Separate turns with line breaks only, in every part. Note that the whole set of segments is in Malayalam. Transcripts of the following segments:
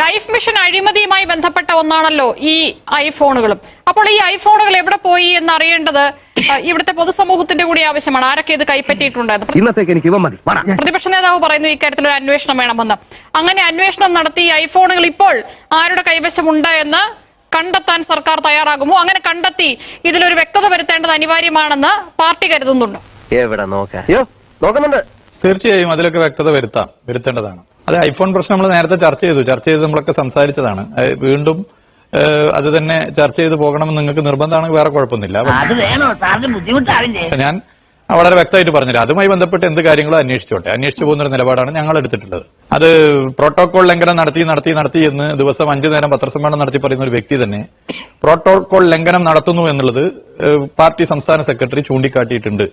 ലൈഫ് മിഷൻ അഴിമതിയുമായി ബന്ധപ്പെട്ട ഒന്നാണല്ലോ ഈ ഐഫോണുകളും. അപ്പോൾ ഈ ഐഫോണുകൾ എവിടെ പോയി എന്ന് അറിയേണ്ടത് ഇവിടുത്തെ പൊതുസമൂഹത്തിന്റെ കൂടി ആവശ്യമാണ്. ആരൊക്കെ ഇത് കൈപ്പറ്റിയിട്ടുണ്ടായിരുന്നു?
ഇന്നത്തേക്ക് എനിക്ക് ഇവ മതി. വാടാ.
പ്രതിപക്ഷ നേതാവ് പറയുന്നു ഇക്കാര്യത്തിൽ ഒരു അന്വേഷണം വേണമെന്ന്. അങ്ങനെ അന്വേഷണം നടത്തി ഈ ഐഫോണുകൾ ഇപ്പോൾ ആരുടെ കൈവശമുണ്ട് എന്ന് കണ്ടെത്താൻ സർക്കാർ തയ്യാറാകുമോ? അങ്ങനെ കണ്ടെത്തി ഇതിലൊരു വ്യക്തത വരുത്തേണ്ടത് അനിവാര്യമാണെന്ന് പാർട്ടി കരുതുന്നുണ്ടോ.
എവിടെ നോക്ക? അയ്യോ നോക്കുന്നുണ്ട്.
തീർച്ചയായും അതിലൊക്കെ വ്യക്തത വരുത്താം വരുത്തേണ്ടതാണ്. അത് ഐഫോൺ പ്രശ്നം നമ്മൾ നേരത്തെ ചർച്ച ചെയ്തു. ചർച്ച ചെയ്ത് നമ്മളൊക്കെ സംസാരിച്ചതാണ്. അത് വീണ്ടും അത് തന്നെ ചർച്ച ചെയ്ത് പോകണമെന്ന് നിങ്ങൾക്ക് നിർബന്ധമാണെങ്കിൽ വേറെ കുഴപ്പമൊന്നുമില്ല. പക്ഷെ ഞാൻ വളരെ വ്യക്തമായിട്ട് പറഞ്ഞില്ല അതുമായി ബന്ധപ്പെട്ട് എന്ത് കാര്യങ്ങളും അന്വേഷിച്ചോട്ടെ. അന്വേഷിച്ചു പോകുന്ന ഒരു നിലപാടാണ് ഞങ്ങൾ എടുത്തിട്ടുള്ളത്. അത് പ്രോട്ടോകോൾ ലംഘനം നടത്തി നടത്തി നടത്തി എന്ന് ദിവസം അഞ്ചു നേരം പത്രസമ്മേളനം നടത്തി പറയുന്ന ഒരു വ്യക്തി തന്നെ പ്രോട്ടോകോൾ ലംഘനം നടത്തുന്നു എന്നുള്ളത് പാർട്ടി സംസ്ഥാന സെക്രട്ടറി ചൂണ്ടിക്കാട്ടിയിട്ടുണ്ട്.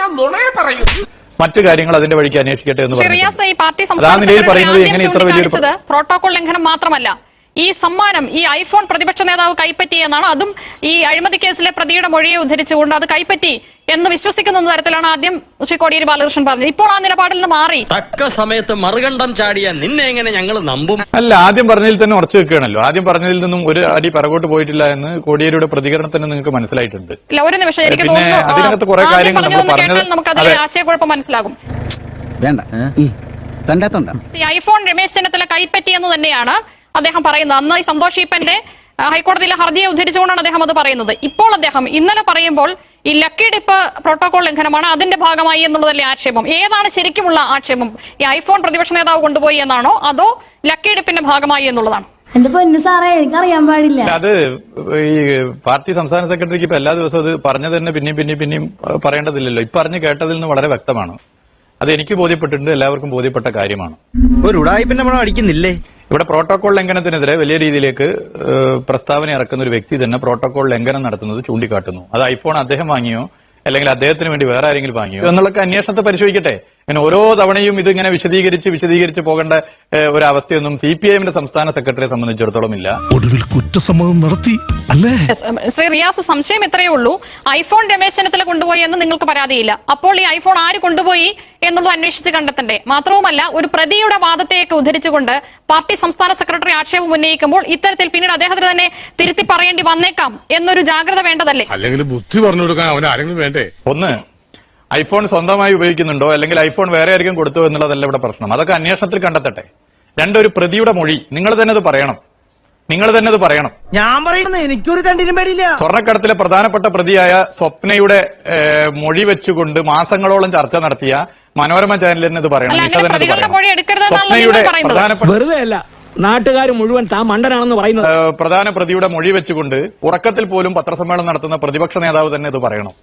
ഞാൻ പറയൂ.
മറ്റു കാര്യങ്ങൾ അതിന്റെ വഴിക്ക് അന്വേഷിക്കട്ടെ എന്ന് പറയുന്നത് എങ്ങനെ ഇത്ര വലിയൊരു
പ്രോട്ടോകോൾ ലംഘനം മാത്രമല്ല. ഈ സമ്മാനം ഈ ഐഫോൺ പ്രതിപക്ഷ നേതാവ് കൈപ്പറ്റി എന്നാണ് അതും ഈ അഴിമതി കേസിലെ പ്രതിയുടെ മൊഴിയെ ഉദ്ധരിച്ചുകൊണ്ട് അത് കൈപ്പറ്റി. എന്ന് വിശ്വസിക്കുന്ന തരത്തിലാണ് ആദ്യം ശ്രീ കോടിയേരി ബാലകൃഷ്ണൻ പറഞ്ഞത്. ഇപ്പോൾ ആ നിലപാടിൽ നിന്ന് മാറി.
തക്ക സമയത്ത് മറുകണ്ഠം ചാടിയ നിന്നെ എങ്ങനെ ഞങ്ങൾ നമ്പും?
അല്ല ആദ്യം പറഞ്ഞതിൽ തന്നെ ഉറച്ചു വെക്കുകയാണല്ലോ ആദ്യം പറഞ്ഞതിൽ നിന്നും ഒരു അടി പിറകോട്ട് പോയിട്ടില്ല എന്ന് കോടിയേരിയുടെ പ്രതികരണം തന്നെ നിങ്ങൾക്ക് മനസ്സിലായിട്ടുണ്ട്.
ഇല്ല ഒരു നിമിഷം. എനിക്ക്
അതിനകത്ത് കുറെ കാര്യങ്ങൾ
നമുക്ക് അതിലെ
അതെ.
ആശയക്കുഴപ്പം മനസ്സിലാകും.
വേണ്ട.
ഐഫോൺ രമേശ് ചെന്നിത്തല കൈപ്പറ്റി എന്ന് തന്നെയാണ് അദ്ദേഹം പറയുന്നത്. അന്ന് ഈ സന്തോഷ് ഈപ്പന്റെ ഹൈക്കോടതിയിലെ ഹർജിയെ ഉദ്ധരിച്ചുകൊണ്ടാണ് അദ്ദേഹം അത് പറയുന്നത്. ഇപ്പോൾ അദ്ദേഹം ഇന്നലെ പറയുമ്പോൾ ഈ ലക്കി ഡിപ്പ് പ്രോട്ടോകോൾ ലംഘനമാണ് അതിന്റെ ഭാഗമായി എന്നുള്ളതല്ലേ ആക്ഷേപം? ഏതാണ് ശരിക്കുമുള്ള ആക്ഷേപം? ഈ ഐഫോൺ പ്രതിപക്ഷ നേതാവ് കൊണ്ടുപോയി എന്നാണോ? അതോ ലക്കി ഡിപ്പിന്റെ ഭാഗമായി എന്നുള്ളതാണ്?
എന്റെ പൊന്നു സാറേ എനിക്കറിയാൻ പാടില്ല.
അത് ഈ പാർട്ടി സംസ്ഥാന സെക്രട്ടറിക്ക് ഇപ്പൊ എല്ലാ ദിവസവും അത് പറഞ്ഞത് തന്നെ പിന്നെയും പിന്നെയും പിന്നെയും പറയേണ്ടതില്ലല്ലോ. ഇപ്പൊ പറഞ്ഞു കേട്ടതിൽ നിന്ന് വളരെ വ്യക്തമാണ്. അത് എനിക്ക് ബോധ്യപ്പെട്ടിട്ടുണ്ട് എല്ലാവർക്കും ബോധ്യപ്പെട്ട കാര്യമാണ്.
ഒരു ഉടായ്പിന്റെ നമ്മൾ അടിക്കുന്നില്ലേ?
ഇവിടെ പ്രോട്ടോകോൾ ലംഘനത്തിനെതിരെ വലിയ രീതിയിലേക്ക് പ്രസ്താവന ഇറക്കുന്ന ഒരു വ്യക്തി തന്നെ പ്രോട്ടോകോൾ ലംഘനം നടത്തുന്നത് ചൂണ്ടിക്കാട്ടുന്നു. അത് ഐഫോൺ അദ്ദേഹം വാങ്ങിയോ അല്ലെങ്കിൽ അദ്ദേഹത്തിന് വേണ്ടി വേറെ ആരെങ്കിലും വാങ്ങിയോ? എന്നുള്ള അന്വേഷണത്തെ പരിശോധിക്കട്ടെ. അങ്ങനെ ഓരോ തവണയും ഇതിങ്ങനെ വിശദീകരിച്ച് വിശദീകരിച്ച് പോകേണ്ട ഏഹ്, ഒരു അവസ്ഥയൊന്നും സി പി ഐഎമ്മിന്റെ സംസ്ഥാന സെക്രട്ടറിയെ സംബന്ധിച്ചിടത്തോളം ഇല്ല
ഒടുവിൽ കുറ്റസമ്മതം നടത്തി അല്ലേ?
ശ്രീ റിയാസ് സംശയം ഇത്രയേ ഉള്ളൂ. ഐഫോൺ രമേശ് ചെന്നിത്തല കൊണ്ടുപോയി എന്ന് നിങ്ങൾക്ക് പരാതിയില്ല. അപ്പോൾ ഈ ഐഫോൺ ആര് കൊണ്ടുപോയി എന്നുള്ളത് അന്വേഷിച്ച് കണ്ടെത്തണ്ടേ? മാത്രവുമല്ല ഒരു പ്രതിയുടെ വാദത്തെയൊക്കെ ഉദ്ധരിച്ചുകൊണ്ട് പാർട്ടി സംസ്ഥാന സെക്രട്ടറി ആക്ഷേപം ഉന്നയിക്കുമ്പോൾ ഇത്തരത്തിൽ പിന്നീട് അദ്ദേഹത്തിന് തന്നെ തിരുത്തി പറയേണ്ടി വന്നേക്കാം എന്നൊരു ജാഗ്രത വേണ്ടതല്ലേ?
അല്ലെങ്കിൽ ബുദ്ധി പറഞ്ഞു കൊടുക്കാൻ അവൻ ആരെങ്കിലും വേണ്ടേ?
ഒന്ന് ഐഫോൺ സ്വന്തമായി ഉപയോഗിക്കുന്നുണ്ടോ? അല്ലെങ്കിൽ ഐഫോൺ വേറെ ആയിരിക്കും കൊടുത്തു എന്നുള്ളതല്ല ഇവിടെ പ്രശ്നം. അതൊക്കെ അന്വേഷണത്തിൽ കണ്ടെത്തട്ടെ. രണ്ടൊരു പ്രതിയുടെ മൊഴി. നിങ്ങൾ തന്നെ അത് പറയണം. നിങ്ങൾ തന്നെ അത് പറയണം.
ഞാൻ പറയുന്നത് എനിക്കൊരു തണ്ടിനും പേടിയില്ല.
സ്വർണക്കടത്തിലെ പ്രധാനപ്പെട്ട പ്രതിയായ സ്വപ്നയുടെ മൊഴി വെച്ചുകൊണ്ട് മാസങ്ങളോളം ചർച്ച നടത്തിയ മനോരമ ചാനലിൽ തന്നെ ഇത് പറയണം.
അല്ല,
നിഷ തന്നെ ഇത് പറയണം. സ്വപ്നയുടെ
പറയുന്നത്.
പ്രധാനപ്പെട്ട
വെറുതെ അല്ല. നാട്ടുകാർ മുഴുവൻ താ മണ്ടനാണെന്ന് പറയുന്നത്.
പ്രധാന പ്രതിയുടെ മൊഴി വെച്ചുകൊണ്ട് ഉറക്കത്തിൽ പോലും പത്രസമ്മേളനം നടത്തുന്ന പ്രതിപക്ഷ നേതാവ് തന്നെ ഇത് പറയണം.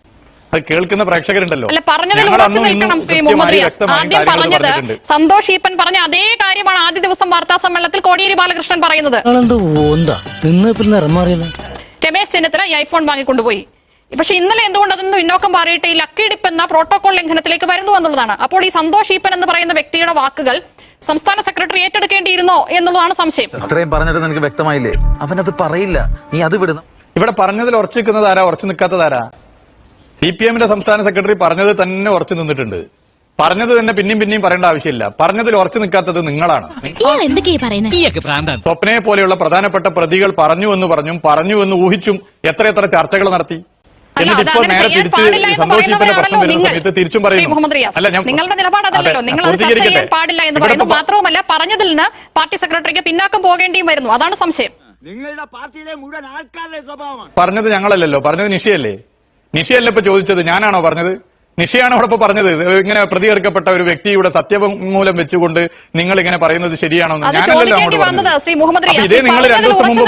അത് കേൾക്കുന്ന പ്രേക്ഷകരുണ്ടല്ലോ.
അല്ല പറഞ്ഞതിൽ ഉറച്ചു നിൽക്കണം ശ്രീ മുഹമ്മദ് റിയാസ്. ആദ്യം പറഞ്ഞത് സന്തോഷ് ഈപ്പൻ പറഞ്ഞ അതേ കാര്യമാണ് ആദ്യ ദിവസം വാർത്താ സമ്മേളനത്തിൽ കോടിയേരി ബാലകൃഷ്ണൻ പറയുന്നത്. രമേശ് ചെന്നിത്തല ഈ ഐഫോൺ വാങ്ങിക്കൊണ്ടുപോയി. പക്ഷെ ഇന്നലെ എന്തുകൊണ്ട് അതൊന്നും പിന്നോക്കം പാറിയിട്ട് ഈ ലക്കിടിപ്പ് എന്ന പ്രോട്ടോകോൾ ലംഘനത്തിലേക്ക് വരുന്നു എന്നുള്ളതാണ്. അപ്പോൾ ഈ സന്തോഷ് ഈപ്പൻ എന്ന് പറയുന്ന വ്യക്തിയുടെ വാക്കുകൾ സംസ്ഥാന സെക്രട്ടറി ഏറ്റെടുക്കേണ്ടിയിരുന്നോ എന്നുള്ളതാണ് സംശയം.
അത്രയും പറഞ്ഞിട്ട് നിനക്ക് വ്യക്തമായില്ലേ? അവനത് പറയില്ല. നീ അത് വിടുന്നു.
ഇവിടെ പറഞ്ഞതിൽ ഉറച്ചു നിൽക്കുന്നത് ആരാ? ഉറച്ചു നിൽക്കാത്തതാരാ സി പി എമ്മിന്റെ സംസ്ഥാന സെക്രട്ടറി പറഞ്ഞത് തന്നെ ഉറച്ചു നിന്നിട്ടുണ്ട്. പറഞ്ഞത് തന്നെ പിന്നെയും പിന്നെയും പറയേണ്ട ആവശ്യമില്ല. പറഞ്ഞതിൽ ഉറച്ചു നിൽക്കാത്തത് നിങ്ങളാണ്. സ്വപ്നയെ പോലെയുള്ള പ്രധാനപ്പെട്ട പ്രതികൾ പറഞ്ഞു എന്ന് പറഞ്ഞും പറഞ്ഞു എന്ന് ഊഹിച്ചും എത്ര എത്ര ചർച്ചകൾ നടത്തി. എന്നിട്ട് ഇപ്പോൾ നേരെ
ചെയ്യാൻ
തിരിച്ച്
പാടില്ല എന്ന്
പ്രശ്നം വരുന്ന സമയത്ത് തിരിച്ചും പറയുന്നു. അല്ല ഞാൻ
നിങ്ങളുടെ നിലപാട് അതല്ലല്ലോ നിങ്ങൾ അത് ചർച്ച ചെയ്യാൻ പാടില്ല എന്ന് പറയുന്നു. മാത്രവുമല്ല പറഞ്ഞതിൽ നിന്ന് പാർട്ടി സെക്രട്ടറിക്ക് പിന്നാക്കം പോകേണ്ടിയും വരുന്നു. അതാണ് സംശയം.
നിങ്ങളുടെ പാർട്ടിയിലെ മുഴുവൻ ആൾക്കാരുടെ സ്വഭാവമാണ്.
പറഞ്ഞത് ഞങ്ങളല്ലല്ലോ. പറഞ്ഞത് നിഷയല്ലേ? നിഷയല്ല ഇപ്പൊ ചോദിച്ചത് ഞാനാണോ പറഞ്ഞത്? നിഷയാണ് അവിടെ ഇപ്പൊ പറഞ്ഞത്. ഇങ്ങനെ പ്രതികർക്കപ്പെട്ട ഒരു വ്യക്തിയുടെ സത്യമൂലം വെച്ചുകൊണ്ട് നിങ്ങൾ ഇങ്ങനെ പറയുന്നത് ശരിയാണോ ഞാനല്ലല്ലോ അങ്ങോട്ട് പറഞ്ഞത്. ഇതേ നിങ്ങൾ രണ്ടു ദിവസം മുമ്പ്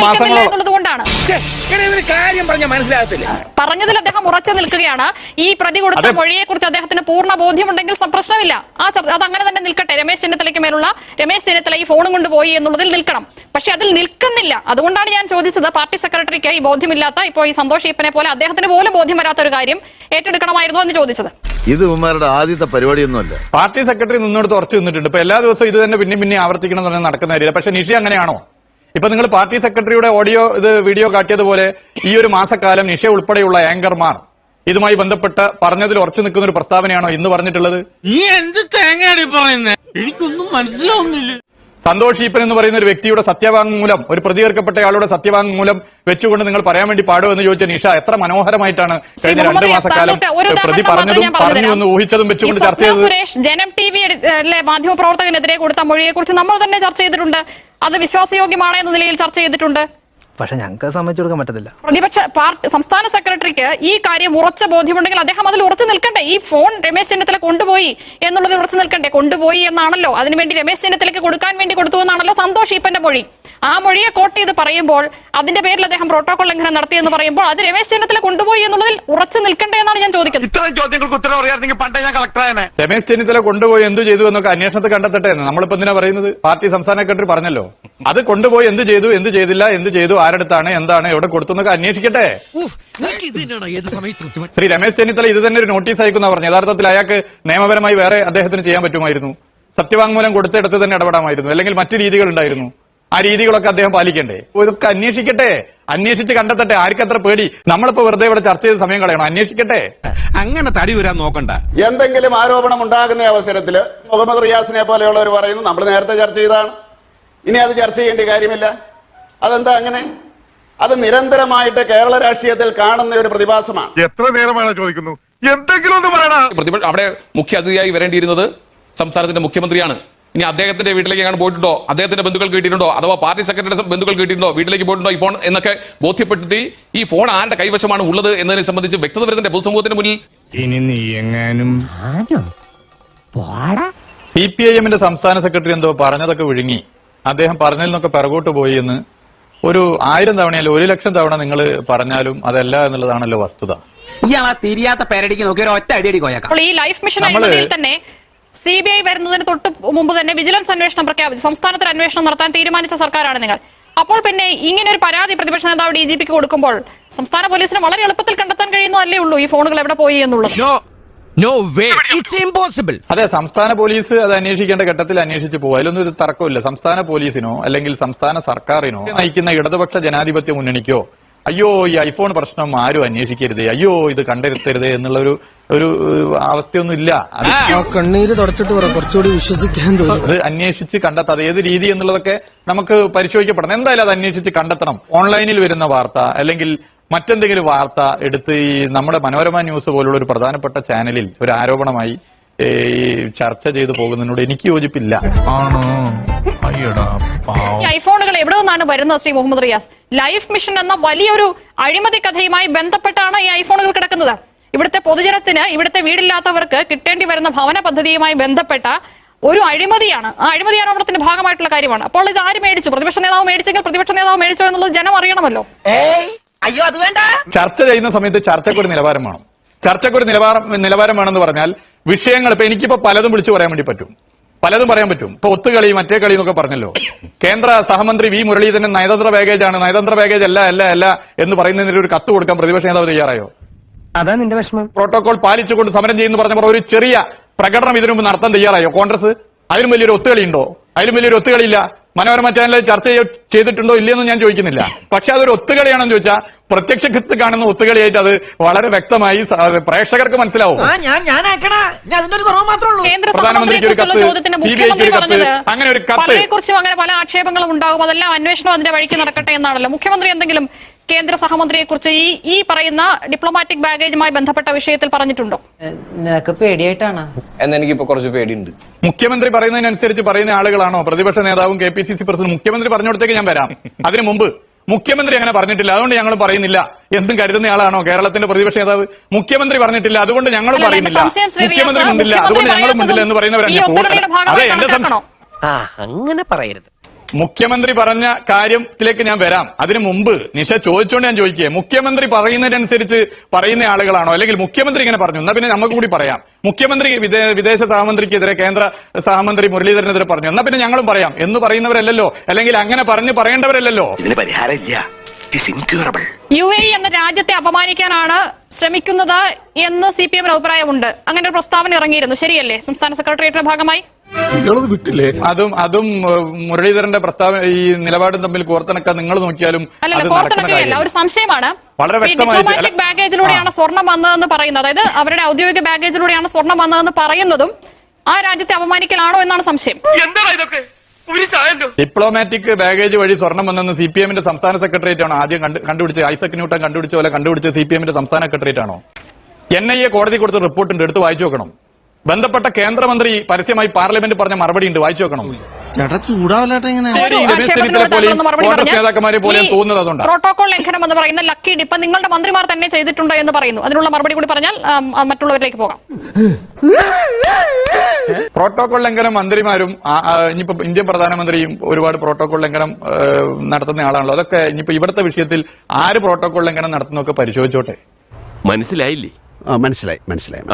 പറഞ്ഞതിൽ അദ്ദേഹം ഉറച്ചു നിൽക്കുകയാണ്. ഈ പ്രതി കൊടുത്ത. മൊഴിയെ കുറിച്ച് അദ്ദേഹത്തിന് പൂർണ ബോധ്യമുണ്ടെങ്കിൽ പ്രശ്നമില്ല. ആ ചർച്ച അത് അങ്ങനെ തന്നെ നിൽക്കട്ടെ. രമേശ് ചെന്നിത്തലയ്ക്ക് മേലുള്ള രമേശ് ചെന്നിത്തല ഈ ഫോണും കൊണ്ടുപോയി എന്നുള്ളതിൽ നിൽക്കണം. പക്ഷെ അതിൽ നിൽക്കുന്നില്ല. അതുകൊണ്ടാണ് ഞാൻ ചോദിച്ചത് പാർട്ടി സെക്രട്ടറിക്ക് ഈ ബോധ്യമില്ലാത്ത ഇപ്പോൾ ഈ സന്തോഷ് ഈപ്പനെ പോലെ അദ്ദേഹത്തിന് പോലും ബോധ്യം വരാത്ത ഒരു കാര്യം ഏറ്റെടുക്കണമായിരുന്നു എന്ന് ചോദിച്ചത്.
ഇത് ഉമ്മാരുടെ ആദ്യത്തെ പരിപാടിയൊന്നുമല്ല.
പാർട്ടി സെക്രട്ടറി നിന്നോട് ഉറച്ചു നിന്നിട്ടുണ്ട്. ഇപ്പൊ എല്ലാ ദിവസവും ഇത് തന്നെ പിന്നെ പിന്നെ ആവർത്തിക്കണം എന്ന് പറഞ്ഞാൽ നടക്കുന്ന കാര്യമില്ല. പക്ഷെ നിഷി അങ്ങനെയാണോ? ഇപ്പൊ നിങ്ങൾ പാർട്ടി സെക്രട്ടറിയുടെ ഓഡിയോ ഇത് വീഡിയോ കാട്ടിയതുപോലെ ഈ ഒരു മാസക്കാലം നിഷ ഉൾപ്പെടെയുള്ള ആങ്കർമാർ ഇതുമായി ബന്ധപ്പെട്ട് പറഞ്ഞതിൽ ഉറച്ചു നിൽക്കുന്ന ഒരു പ്രസ്താവനയാണോ ഇന്ന് പറഞ്ഞിട്ടുള്ളത്?
നീ എന്ത് തേങ്ങയാണ് പറയുന്നത് എനിക്കൊന്നും മനസ്സിലാവുന്നില്ല.
സന്തോഷ് ഈപ്പൻ എന്ന് പറയുന്ന ഒരു വ്യക്തിയുടെ സത്യവാങ്മൂലം ഒരു പ്രതികർക്കപ്പെട്ടയാളുടെ സത്യവാങ്മൂലം വെച്ചുകൊണ്ട് നിങ്ങൾ പറയാൻ വേണ്ടി പാടുമോ എന്ന് ചോദിച്ച നിഷ എത്ര മനോഹരമായിട്ടാണ് കഴിഞ്ഞ രണ്ട് മാസക്കാലം പ്രതി പറഞ്ഞതും
പറഞ്ഞു
എന്ന് ഊഹിച്ചതും വെച്ചുകൊണ്ട് ചർച്ച
ചെയ്തു
ചെയ്തത്
സുരേഷ് ജനം ടി വിയിലെ മാധ്യമപ്രവർത്തകനെതിരെ കൊടുത്ത മൊഴിയെ കുറിച്ച് നമ്മൾ തന്നെ ചർച്ച ചെയ്തിട്ടുണ്ട്. അത് വിശ്വാസയോഗ്യമാണ് എന്ന നിലയിൽ ചർച്ച ചെയ്തിട്ടുണ്ട്.
പക്ഷെ ഞങ്ങൾക്ക് സമ്മതിച്ചു കൊടുക്കാൻ പറ്റത്തില്ല.
പ്രതിപക്ഷ പാർട്ടി സംസ്ഥാന സെക്രട്ടറിക്ക് ഈ കാര്യം ഉറച്ച ബോധ്യമുണ്ടെങ്കിൽ അദ്ദേഹം അതിൽ ഉറച്ചു നിൽക്കണ്ടേ? ഈ ഫോൺ രമേശ് ചെന്നിത്തല കൊണ്ടുപോയി എന്നുള്ളത് ഉറച്ചു നിൽക്കണ്ടേ? കൊണ്ടുപോയി എന്നാണല്ലോ. അതിനുവേണ്ടി രമേശ് ചെന്നിത്തലയ്ക്ക് കൊടുക്കാൻ വേണ്ടി കൊടുത്തു എന്നാണല്ലോ സന്തോഷ് ഈപ്പന്റെ മൊഴി. ആ മൊഴിയെ കോട്ട് ചെയ്ത് പറയുമ്പോൾ അതിന്റെ പേരിൽ അദ്ദേഹം പ്രോട്ടോകോൾ ലംഘനം നടത്തിയെന്ന് പറയുമ്പോൾ അത് രമേശ് ചെന്നിത്തല കൊണ്ടുപോയി എന്നുള്ളതിൽ ഉറച്ചു നിൽക്കണ്ടേ എന്നാണ് ഞാൻ ചോദിക്കുന്നത്.
ഇത്തരം ചോദ്യങ്ങൾക്ക് ഉത്തരം അറിയാമെങ്കിൽ പണ്ടേ ഞാൻ കളക്ടറായനെ
രമേശ് ചെന്നിത്തല കൊണ്ടുപോയി എന്ത് ചെയ്തു എന്നൊക്കെ അന്വേഷണത്തിൽ കണ്ടെത്തട്ടെ എന്ന്. നമ്മളിപ്പോ എന്തിനാ പറയുന്നത്? പാർട്ടി സംസ്ഥാന സെക്രട്ടറി പറഞ്ഞല്ലോ. അത് കൊണ്ടുപോയി എന്ത് ചെയ്തു എന്ത് ചെയ്തില്ല എന്ത് ചെയ്തു ആരടുത്താണ് എന്താണ് എവിടെ കൊടുത്തു എന്നൊക്കെ അന്വേഷിക്കട്ടെ ശ്രീ രമേശ് ചെന്നിത്തല ഇത് തന്നെ ഒരു നോട്ടീസ് അയക്കുന്ന പറഞ്ഞു. യഥാർത്ഥത്തിൽ അയാൾക്ക് നിയമപരമായി വേറെ അദ്ദേഹത്തിന് ചെയ്യാൻ പറ്റുമായിരുന്നു. സത്യവാങ്മൂലം കൊടുത്തെടുത്ത് തന്നെ ഇടപെടാമായിരുന്നു. അല്ലെങ്കിൽ മറ്റു രീതികൾ ഉണ്ടായിരുന്നു. ആ രീതികളൊക്കെ അദ്ദേഹം പാലിക്കണ്ടേ? ഇതൊക്കെ അന്വേഷിക്കട്ടെ. അന്വേഷിച്ച് കണ്ടെത്തട്ടെ. ആർക്കത്ര പേടി? നമ്മളിപ്പോ വെറുതെ ഇവിടെ ചർച്ച ചെയ്ത് സമയം കളയണം? അന്വേഷിക്കട്ടെ.
അങ്ങനെ തടി വരാൻ നോക്കണ്ട.
എന്തെങ്കിലും ആരോപണം ഉണ്ടാകുന്ന അവസരത്തിൽ മുഹമ്മദ് റിയാസിനെ പോലെയുള്ളവർ പറയുന്നു. നമ്മൾ നേരത്തെ ചർച്ച ചെയ്തതാണ്. ഇനി അത് ചർച്ച ചെയ്യേണ്ട കാര്യമില്ല. അതെന്താ അങ്ങനെ? അത് നിരന്തരമായിട്ട് കേരള രാഷ്ട്രീയത്തിൽ കാണുന്ന ഒരു പ്രതിഭാസമാണ്.
എത്ര നേരമാണ് ചോദിക്കുന്നു? എന്തെങ്കിലും ഒന്ന്
പ്രതിപക്ഷ അവിടെ മുഖ്യ അതിഥിയായി വരേണ്ടിയിരുന്നത് സംസ്ഥാനത്തിന്റെ മുഖ്യമന്ത്രിയാണ്. ഇനി അദ്ദേഹത്തിന്റെ വീട്ടിലേക്ക് അങ്ങനെ പോയിട്ടുണ്ടോ? അദ്ദേഹത്തിന്റെ ബന്ധുക്കൾ കിട്ടിയിട്ടുണ്ടോ? അഥവാ പാർട്ടി സെക്രട്ടറിയുടെ ബന്ധുക്കൾ കിട്ടിയിട്ടുണ്ടോ? വീട്ടിലേക്ക് പോയിട്ടുണ്ടോ ഈ ഫോൺ എന്നൊക്കെ ബോധ്യപ്പെടുത്തി ഈ ഫോൺ ആരുടെ കൈവശമാണ് ഉള്ളത് എന്നതിനെ സംബന്ധിച്ച് വ്യക്തത വരുന്നുണ്ട് പൊതുസമൂഹത്തിന് മുന്നിൽ.
ഇനി നീ എങ്ങാനും
സി പി ഐ എമ്മിന്റെ സംസ്ഥാന സെക്രട്ടറി എന്തോ പറഞ്ഞതൊക്കെ വിഴുങ്ങി. അദ്ദേഹം പറഞ്ഞതിൽ നിന്നൊക്കെ പിറകോട്ട് പോയി എന്ന് ഒരു ആയിരം തവണയല്ല ഒരു ലക്ഷം തവണ നിങ്ങൾ പറഞ്ഞാലും അതല്ല എന്നുള്ളതാണല്ലോ വസ്തുത.
ഇയാളാ തിരിയാത്ത പേരടിക്ക് നോക്കി ഒരു ഒറ്റ അടിയടി കോയക്കാം.
അപ്പോൾ ഈ ലൈഫ് മിഷൻ നമ്മൾ തന്നെ സി ബി ഐ വരുന്നതിന് തൊട്ട് മുമ്പ് തന്നെ വിജിലൻസ് അന്വേഷണം പ്രഖ്യാപിച്ചു. സംസ്ഥാനത്തിൽ അന്വേഷണം നടത്താൻ തീരുമാനിച്ച സർക്കാരാണ് നിങ്ങൾ. അപ്പോൾ പിന്നെ ഇങ്ങനെ ഒരു പരാതി പ്രതിപക്ഷ നേതാവ് ഡി ജി പിക്ക് കൊടുക്കുമ്പോൾ സംസ്ഥാന പോലീസിന് വളരെ എളുപ്പത്തിൽ കണ്ടെത്താൻ കഴിയുന്നു അല്ലേ ഉള്ളൂ ഈ ഫോണുകൾ എവിടെ പോയി എന്നുള്ളത്?
നോ വേ ഇറ്റ്സ് ഇംപോസിബിൾ
അതെ സംസ്ഥാന പോലീസ് അത് അന്വേഷിക്കേണ്ട ഘട്ടത്തിൽ അന്വേഷിച്ച് പോകും അതിലൊന്നും ഒരു തർക്കമില്ല സംസ്ഥാന പോലീസിനോ അല്ലെങ്കിൽ സംസ്ഥാന സർക്കാരിനോ നയിക്കുന്ന ഇടതുപക്ഷ ജനാധിപത്യ മുന്നണിക്കോ അയ്യോ ഈ ഐഫോൺ പ്രശ്നം ആരും അന്വേഷിക്കരുത്. അയ്യോ ഇത് കണ്ടെടുത്തരുത് എന്നുള്ള ഒരു ഒരു അവസ്ഥയൊന്നും ഇല്ല
കണ്ണീര് തുടച്ചിട്ട് പറ കുറച്ചുകൂടി വിശ്വസിക്കാൻ
അത് അന്വേഷിച്ച് കണ്ടെത്താം. അത് ഏത് രീതി എന്നുള്ളതൊക്കെ നമുക്ക് പരിശോധിക്കപ്പെടണം. എന്തായാലും അത് അന്വേഷിച്ച് കണ്ടെത്തണം. ഓൺലൈനിൽ വരുന്ന വാർത്ത അല്ലെങ്കിൽ മറ്റെന്തെങ്കിലും വാർത്ത എടുത്ത് ഈ നമ്മുടെ മനോരമ ന്യൂസ് പോലുള്ള ഒരു പ്രധാനപ്പെട്ട ചാനലിൽ ഒരു ആരോപണമായി ഈ ചർച്ച ചെയ്തു പോകുന്നതിനോട് എനിക്ക് യോജിപ്പില്ല.
ആണോ. അയ്യടാ
ഈ ഐഫോണുകൾ എവിടെ നിന്നാണ് വരുന്നത് ശ്രീ മുഹമ്മദ് റിയാസ്? ലൈഫ് മിഷൻ എന്ന വലിയൊരു അഴിമതി കഥയുമായി ബന്ധപ്പെട്ടാണ് ഈ ഐഫോണുകൾ കിടക്കുന്നത്. ഇവിടുത്തെ പൊതുജനത്തിന് ഇവിടുത്തെ വീടില്ലാത്തവർക്ക് കിട്ടേണ്ടി വരുന്ന ഭവന പദ്ധതിയുമായി ബന്ധപ്പെട്ട ഒരു അഴിമതിയാണ്. ആ അഴിമതി ആരോപണത്തിന്റെ ഭാഗമായിട്ടുള്ള കാര്യമാണ്. അപ്പോൾ ഇത് ആര് മേടിച്ചു? പ്രതിപക്ഷ നേതാവ് മേടിച്ചെങ്കിൽ പ്രതിപക്ഷ നേതാവ് മേടിച്ചോ എന്നുള്ളത് ജനം അറിയണമല്ലോ.
അയ്യോ അത് വേണ്ട.
ചർച്ച ചെയ്യുന്ന സമയത്ത് ചർച്ചക്കൊരു നിലവാരം വേണം. ചർച്ചക്കൊരു നിലവാരം നിലവാരം വേണമെന്ന് പറഞ്ഞാൽ വിഷയങ്ങൾ ഇപ്പൊ എനിക്കിപ്പോ പലതും വിളിച്ചു പറയാൻ വേണ്ടി പറ്റും. പലതും പറയാൻ പറ്റും. ഇപ്പൊ ഒത്തുകളി മറ്റേ കളി എന്നൊക്കെ പറഞ്ഞല്ലോ. കേന്ദ്ര സഹമന്ത്രി വി മുരളീധരൻ നയതന്ത്ര പാക്കേജ് ആണ്. നയതന്ത്ര പാക്കേജ് അല്ല അല്ല അല്ല എന്ന് പറയുന്നതിന് ഒരു കത്ത് കൊടുക്കാൻ പ്രതിപക്ഷ നേതാവ് തയ്യാറായോ?
അതാ നിന്റെ വിഷമം.
പ്രോട്ടോകോൾ പാലിച്ചുകൊണ്ട് സമരം ചെയ്യുന്നു പറഞ്ഞപ്പോൾ ഒരു ചെറിയ പ്രകടനം ഇതിനു മുമ്പ് നടത്താൻ തയ്യാറായോ? കോൺഗ്രസ്? അതിലും വലിയൊരു ഒത്തുകളി ഉണ്ടോ? അതിലും വലിയൊരു ഒത്തുകളിയില്ല. മനോരമ ചാനലിൽ ചർച്ച ചെയ്തിട്ടുണ്ടോ ഇല്ലയെന്നും ഞാൻ ചോദിക്കുന്നില്ല. പക്ഷെ അതൊരു ഒത്തുകളിയാണെന്ന് ചോദിച്ചാൽ പ്രത്യക്ഷ കൃത്ത് കാണുന്ന ഒത്തുകളിയായിട്ട് അത് വളരെ വ്യക്തമായി പ്രേക്ഷകർക്ക് മനസ്സിലാവും.
ഞാൻ ഞാൻ അതിന്റെ ഒരു
പ്രധാനമന്ത്രിക്ക് കത്ത്, കത്ത്, അങ്ങനെ ഒരു കത്ത്.
പലരെക്കുറിച്ചും അങ്ങനെ പല ആക്ഷേപങ്ങളും ഉണ്ടാകും. അതെല്ലാം അന്വേഷണം അതിന്റെ വഴിക്ക് നടക്കട്ടെ എന്നാണല്ലോ. മുഖ്യമന്ത്രി എന്തെങ്കിലും കേന്ദ്ര സഹമന്ത്രിയെ കുറിച്ച് ഈ ഈ പറയുന്ന ഡിപ്ലോമാറ്റിക് ബാഗേജുമായി ബന്ധപ്പെട്ട വിഷയത്തിൽ പറഞ്ഞിട്ടുണ്ടോ?
നിനക്ക് പേടിയായിട്ടാണ്?
കുറച്ച് പേടിയുണ്ട്.
മുഖ്യമന്ത്രി പറയുന്നതിനനുസരിച്ച് പറയുന്ന ആളുകളാണോ? പ്രതിപക്ഷ നേതാവും K P C C president മുഖ്യമന്ത്രി പറഞ്ഞിടത്തേക്ക് ഞാൻ വരാം. അതിനു മുമ്പ് മുഖ്യമന്ത്രി അങ്ങനെ പറഞ്ഞിട്ടില്ല. അതുകൊണ്ട് ഞങ്ങൾ പറയുന്നില്ല. എന്തും കരുതുന്ന ആളാണോ? കേരളത്തിന്റെ പ്രതിപക്ഷ നേതാവ് മുഖ്യമന്ത്രി പറഞ്ഞിട്ടില്ല. അതുകൊണ്ട്
ഞങ്ങൾ
പറയുന്നില്ല. മുഖ്യമന്ത്രി
മുന്നില്ല.
അതുകൊണ്ട് ഞങ്ങളും മുന്നില്ല എന്ന്
പറയുന്നവരാണ്
അതെ എന്റെ സംശയം.
ആ അങ്ങനെ പറയരുത്.
മുഖ്യമന്ത്രി പറഞ്ഞ കാര്യത്തിലേക്ക് ഞാൻ വരാം. അതിനു മുമ്പ് നിഷ ചോദിച്ചോണ്ട് ഞാൻ ചോദിക്കുക മുഖ്യമന്ത്രി പറയുന്നതിനനുസരിച്ച് പറയുന്ന ആളുകളാണോ? അല്ലെങ്കിൽ മുഖ്യമന്ത്രി ഇങ്ങനെ പറഞ്ഞു എന്നാ പിന്നെ നമുക്ക് കൂടി പറയാം. മുഖ്യമന്ത്രി വിദേശ സഹമന്ത്രിക്കെതിരെ കേന്ദ്ര സഹമന്ത്രി മുരളീധരനെതിരെ പറഞ്ഞു എന്നാ പിന്നെ ഞങ്ങളും പറയാം. എന്ന് പറയുന്നവരല്ലല്ലോ? അല്ലെങ്കിൽ അങ്ങനെ പറഞ്ഞു പറയേണ്ടവരല്ലല്ലോ?
ഇതിന് പരിഹാരമില്ല ഇൻക്യൂറബിൾ
യു എ എന്ന രാജ്യത്തെ അപമാനിക്കാനാണ് ശ്രമിക്കുന്നത് എന്ന് സി പി എമ്മിന് അഭിപ്രായമുണ്ട്. അങ്ങനെ ഒരു പ്രസ്താവന ഇറങ്ങിയിരുന്നു. ശരിയല്ലേ? സംസ്ഥാന സെക്രട്ടേറിയറ്റിന്റെ ഭാഗമായി.
നിങ്ങളത് വിട്ടില്ലേ?
അതും അതും മുരളീധരന്റെ പ്രസ്താവന ഈ നിലപാടും തമ്മിൽ കോർത്തിണക്കാൻ നിങ്ങൾ നോക്കിയാലും.
ഒരു സംശയമാണ്.
വളരെ
ഡിപ്ലോമാറ്റിക് ബാഗേജിലൂടെയാണ് സ്വർണം വന്നതെന്ന് പറയുന്നത്. അതായത് അവരുടെ ഔദ്യോഗിക ബാഗേജിലൂടെയാണ് സ്വർണം വന്നതെന്ന് പറയുന്നതും ആ രാജ്യത്തെ അപമാനിക്കലാണോ എന്നാണ് സംശയം.
എന്താണ് ഇതൊക്കെ?
ഡിപ്ലോമാറ്റിക് ബാഗേജ് വഴി സ്വർണം വന്നെന്ന് സി പി എമ്മിന്റെ സംസ്ഥാന സെക്രട്ടേറിയറ്റ് ആണോ? ആദ്യം കണ്ട് കണ്ടുപിടിച്ച് ഐസക് ന്യൂട്ടൺ കണ്ടുപിടിച്ച പോലെ കണ്ടുപിടിച്ച് സി പി എമ്മിന്റെ സംസ്ഥാന സെക്രട്ടേറിയറ്റ് ആണോ? എൻ ഐ എ കോടതി കൊടുത്ത റിപ്പോർട്ട് ഉണ്ട് എടുത്ത് വായിച്ചു നോക്കണം. ബന്ധപ്പെട്ട കേന്ദ്രമന്ത്രി പരസ്യമായി പാർലമെന്റ് പറഞ്ഞ മറുപടി ഉണ്ട്. വായിച്ചു വെക്കണം.
പ്രോട്ടോകോൾ ലംഘനം എന്ന് പറയുന്ന ലക്കി ഇപ്പൊ നിങ്ങളുടെ മന്ത്രിമാർ തന്നെ ചെയ്തിട്ടുണ്ട് എന്ന് പറയുന്നു. അതിനുള്ള മറുപടി കൂടി പറഞ്ഞാൽ മറ്റുള്ളവരിലേക്ക് പോകാം.
പ്രോട്ടോകോൾ ലംഘനം മന്ത്രിമാരും ഇനിയിപ്പോ ഇന്ത്യൻ പ്രധാനമന്ത്രിയും ഒരുപാട് പ്രോട്ടോകോൾ ലംഘനം നടത്തുന്ന ആളാണല്ലോ. അതൊക്കെ ഇനിയിപ്പോ ഇവിടുത്തെ വിഷയത്തിൽ ആര് പ്രോട്ടോകോൾ ലംഘനം നടത്തുന്നൊക്കെ പരിശോധിച്ചോട്ടെ?
മനസ്സിലായില്ലേ?
മനസ്സിലായി മനസ്സിലായി.